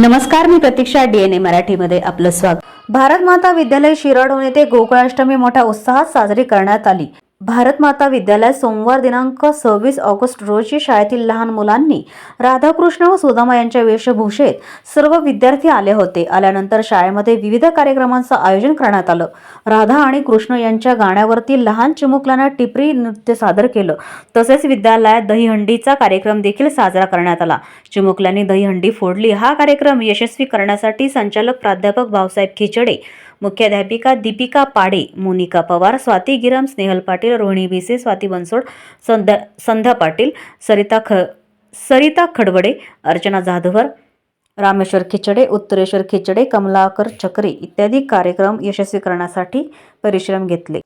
नमस्कार मी प्रतीक्षा डीएनए मराठीमध्ये आपलं स्वागत. भारत माता विद्यालय शिराडोन येथे गोकुळाष्टमी मोठ्या उत्साहात साजरी करण्यात आली. भारत माता विद्यालयात सोमवार दिनांक सव्वीस ऑगस्ट रोजी शाळेतील लहान मुलांनी राधाकृष्ण व सुदामा यांच्या वेशभूषेत सर्व विद्यार्थी आले होते. आल्यानंतर शाळेमध्ये विविध कार्यक्रमांचं आयोजन करण्यात आलं. राधा आणि कृष्ण यांच्या गाण्यावरती लहान चिमुकल्यांना टिपरी नृत्य सादर केलं. तसेच विद्यालयात दहीहंडीचा कार्यक्रम देखील साजरा करण्यात आला. चिमुकल्यांनी दहीहंडी फोडली. हा कार्यक्रम यशस्वी करण्यासाठी संचालक प्राध्यापक भाऊसाहेब खिचडे मुख्याध्यापिका दीपिका पाडे मोनिका पवार स्वाती गिरम स्नेहल पाटील रोहिणी भिसे स्वाती बनसोड संध्या संध्या पाटील सरिता ख सरिता खडवडे अर्चना जाधवर रामेश्वर खिचडे उत्तरेश्वर खिचडे कमलाकर चक्रे इत्यादी कार्यक्रम यशस्वी करण्यासाठी परिश्रम घेतले.